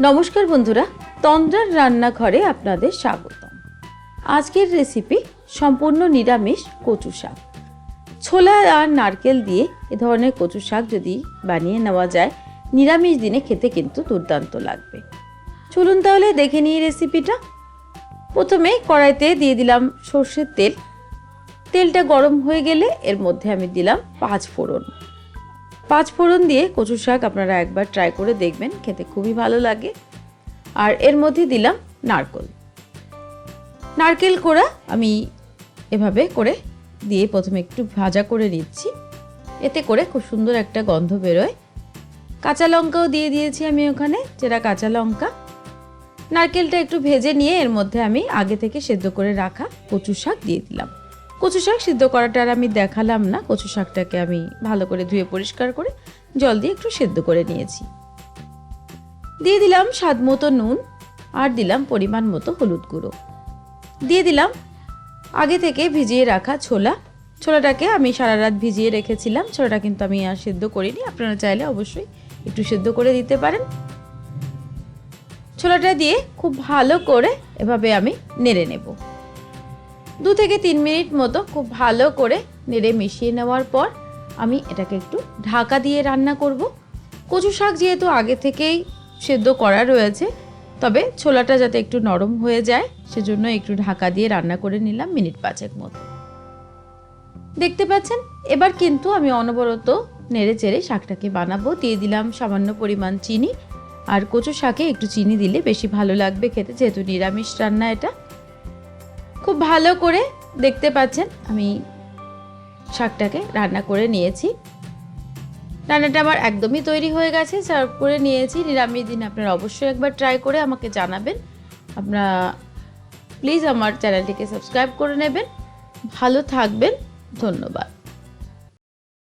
নমস্কার বন্ধুরা, তন্দ্রার রান্নাঘরে আপনাদের স্বাগতম। আজকের রেসিপি সম্পূর্ণ নিরামিষ কচু শাক। ছোলা আর নারকেল দিয়ে এ ধরনের কচু শাক যদি বানিয়ে নেওয়া যায়, নিরামিষ দিনে খেতে কিন্তু দুর্দান্ত লাগবে। চলুন তাহলে দেখে নিই রেসিপিটা প্রথমে কড়াইতে দিয়ে দিলাম সর্ষের তেল। তেলটা গরম হয়ে গেলে এর মধ্যে আমি দিলাম পাঁচ ফোড়ন। পাঁচ ফোড়ন দিয়ে কচু শাক আপনারা একবার ট্রাই করে দেখবেন, খেতে খুবই ভালো লাগে। আর এর মধ্যে দিলাম নারকল। নারকেল কোড়া আমি এভাবে করে দিয়ে প্রথমে একটু ভাজা করে নিচ্ছি। এতে করে খুব সুন্দর একটা গন্ধ বেরোয়। কাঁচা লঙ্কাও দিয়ে দিয়েছি আমি ওখানে যেটা কাঁচা লঙ্কা। নারকেলটা একটু ভেজে নিয়ে এর মধ্যে আমি আগে থেকে সেদ্ধ করে রাখা কচু শাক দিয়ে দিলাম। কচু শাক সিদ্ধ করাটা আর আমি দেখালাম না। কচু শাকটাকে আমি ভালো করে ধুয়ে পরিষ্কার করে জল দিয়ে একটু সেদ্ধ করে নিয়েছি। দিয়ে দিলাম স্বাদ মতো নুন আর দিলাম পরিমাণ মতো হলুদ গুঁড়ো। দিয়ে দিলাম আগে থেকে ভিজিয়ে রাখা ছোলা। ছোলাটাকে আমি সারা রাত ভিজিয়ে রেখেছিলাম। ছোলাটা কিন্তু আমি আর সেদ্ধ করিনি। আপনারা চাইলে অবশ্যই একটু সেদ্ধ করে দিতে পারেন। ছোলাটা দিয়ে খুব ভালো করে এভাবে আমি নেড়ে নেব। দু থেকে তিন মিনিট মতো খুব ভালো করে নেড়ে মিশিয়ে নেওয়ার পর আমি এটাকে একটু ঢাকা দিয়ে রান্না করব। কচু শাক যেহেতু আগে থেকেই সেদ্ধ করা রয়েছে, তবে ছোলাটা যাতে একটু নরম হয়ে যায়, সেজন্য একটু ঢাকা দিয়ে রান্না করে নিলাম মিনিট পাঁচেক মতো। দেখতে পাচ্ছেন, এবার কিন্তু আমি অনবরত নেড়ে চেড়ে শাকটাকে বানাবো। দিয়ে দিলাম সামান্য পরিমাণ চিনি, আর কচু শাকে একটু চিনি দিলে বেশি ভালো লাগবে খেতে, যেহেতু নিরামিষ রান্না এটা। খুব ভালো করে দেখতে পাচ্ছেন, আমি শাকটাকে রান্না করে নিয়েছি। রান্নাটা আমার একদমই তৈরি হয়ে গেছে, সার্ভ করে নিয়েছি। নিরামিষ দিন আপনারা অবশ্যই একবার ট্রাই করে আমাকে জানাবেন। আপনারা প্লিজ আমার চ্যানেলটিকে সাবস্ক্রাইব করে নেবেন। ভালো থাকবেন, ধন্যবাদ।